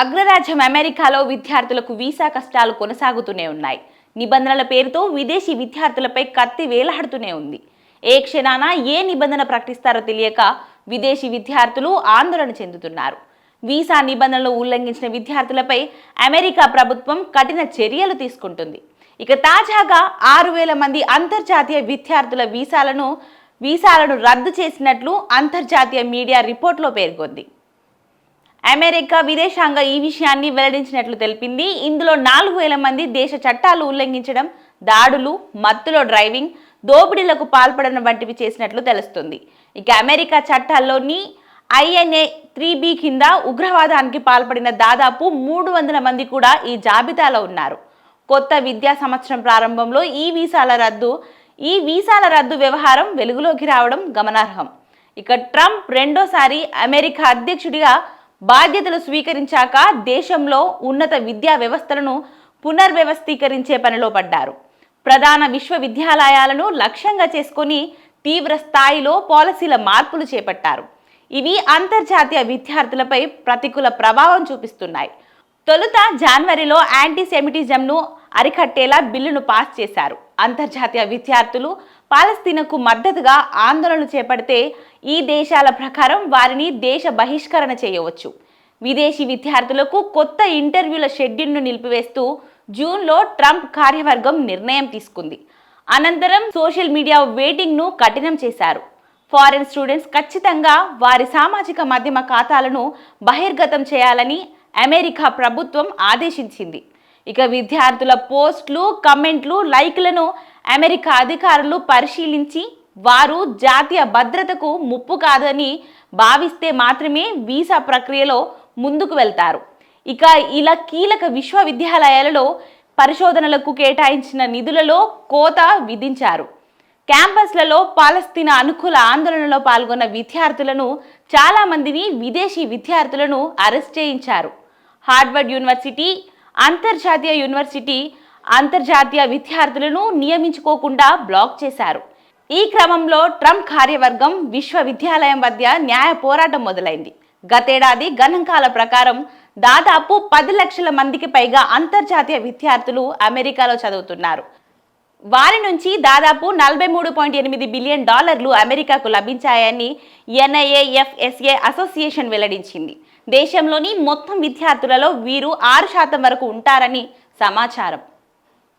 అగ్రరాజ్యం అమెరికాలో విద్యార్థులకు వీసా కష్టాలు కొనసాగుతూనే ఉన్నాయి. నిబంధనల పేరుతో విదేశీ విద్యార్థులపై కత్తి వేలాడుతూనే ఉంది. ఏ క్షణాన ఏ నిబంధన ప్రకటిస్తారో తెలియక విదేశీ విద్యార్థులు ఆందోళన చెందుతున్నారు. వీసా నిబంధనలు ఉల్లంఘించిన విద్యార్థులపై అమెరికా ప్రభుత్వం కఠిన చర్యలు తీసుకుంటుంది. ఇక తాజాగా ఆరు వేల మంది అంతర్జాతీయ విద్యార్థుల వీసాలను వీసాలను రద్దు చేసినట్లు అంతర్జాతీయ మీడియా రిపోర్ట్లో పేర్కొంది. అమెరికా విదేశాంగ ఈ విషయాన్ని వెల్లడించినట్లు తెలిపింది. ఇందులో నాలుగు వేల మంది దేశ చట్టాలు ఉల్లంఘించడం దాడులు మత్తులో డ్రైవింగ్ దోపిడీలకు పాల్పడడం వంటివి చేసినట్లు తెలుస్తుంది. ఇక అమెరికా చట్టాల్లోని ఐఎన్ఏ త్రీ బి కింద ఉగ్రవాదానికి పాల్పడిన దాదాపు మూడు వందల మంది కూడా ఈ జాబితాలో ఉన్నారు. కొత్త విద్యా సంవత్సరం ప్రారంభంలో ఈ వీసాల రద్దు ఈ వీసాల రద్దు వ్యవహారం వెలుగులోకి రావడం గమనార్హం. ఇక ట్రంప్ రెండోసారి అమెరికా అధ్యక్షుడిగా బాధ్యతలు స్వీకరించాక దేశంలో ఉన్నత విద్యా వ్యవస్థలను పునర్వ్యవస్థీకరించే పనిలో పడ్డారు. ప్రధాన విశ్వవిద్యాలయాలను లక్ష్యంగా చేసుకొని తీవ్ర స్థాయిలో పాలసీల మార్పులు చేపట్టారు. ఇవి అంతర్జాతీయ విద్యార్థులపై ప్రతికూల ప్రభావం చూపిస్తున్నాయి. తొలుత జనవరిలో యాంటీ సెమిటిజంను అరికట్టేలా బిల్లును పాస్ చేశారు. అంతర్జాతీయ విద్యార్థులు పాలస్తీనాకు మద్దతుగా ఆందోళనలు చేపడితే ఈ దేశాల ప్రకారం వారిని దేశ బహిష్కరణ చేయవచ్చు. విదేశీ విద్యార్థులకు కొత్త ఇంటర్వ్యూల షెడ్యూల్ను నిలిపివేస్తూ జూన్లో ట్రంప్ కార్యవర్గం నిర్ణయం తీసుకుంది. అనంతరం సోషల్ మీడియా వెయిటింగ్ను కఠినం చేశారు. ఫారెన్ స్టూడెంట్స్ ఖచ్చితంగా వారి సామాజిక మాధ్యమ ఖాతాలను బహిర్గతం చేయాలని అమెరికా ప్రభుత్వం ఆదేశించింది. ఇక విద్యార్థుల పోస్టులు కమెంట్లు లైక్లను అమెరికా అధికారులు పరిశీలించి వారు జాతీయ భద్రతకు ముప్పు కాదని భావిస్తే మాత్రమే వీసా ప్రక్రియలో ముందుకు వెళ్తారు. ఇక ఇలా కీలక విశ్వవిద్యాలయాలలో పరిశోధనలకు కేటాయించిన నిధులలో కోత విధించారు. క్యాంపస్లలో పాలస్తీనా అనుకూల ఆందోళనలో పాల్గొన్న విద్యార్థులను చాలామందిని విదేశీ విద్యార్థులను అరెస్ట్ చేయించారు. హార్వర్డ్ యూనివర్సిటీ అంతర్జాతీయ యూనివర్సిటీ అంతర్జాతీయ విద్యార్థులను నియమించుకోకుండా బ్లాక్ చేశారు. ఈ క్రమంలో ట్రంప్ కార్యవర్గం విశ్వవిద్యాలయం మధ్య న్యాయ పోరాటం మొదలైంది. గతేడాది గణాంకాల ప్రకారం దాదాపు పది లక్షల మందికి పైగా అంతర్జాతీయ విద్యార్థులు అమెరికాలో చదువుతున్నారు. వారి నుంచి దాదాపు నలభై మూడు పాయింట్ ఎనిమిది బిలియన్ డాలర్లు అమెరికాకు లభించాయని ఎన్ఐఏఎఫ్ఎస్ఏ అసోసియేషన్ వెల్లడించింది. దేశంలోని మొత్తం విద్యార్థులలో వీరు ఆరు శాతం వరకు ఉంటారని సమాచారం.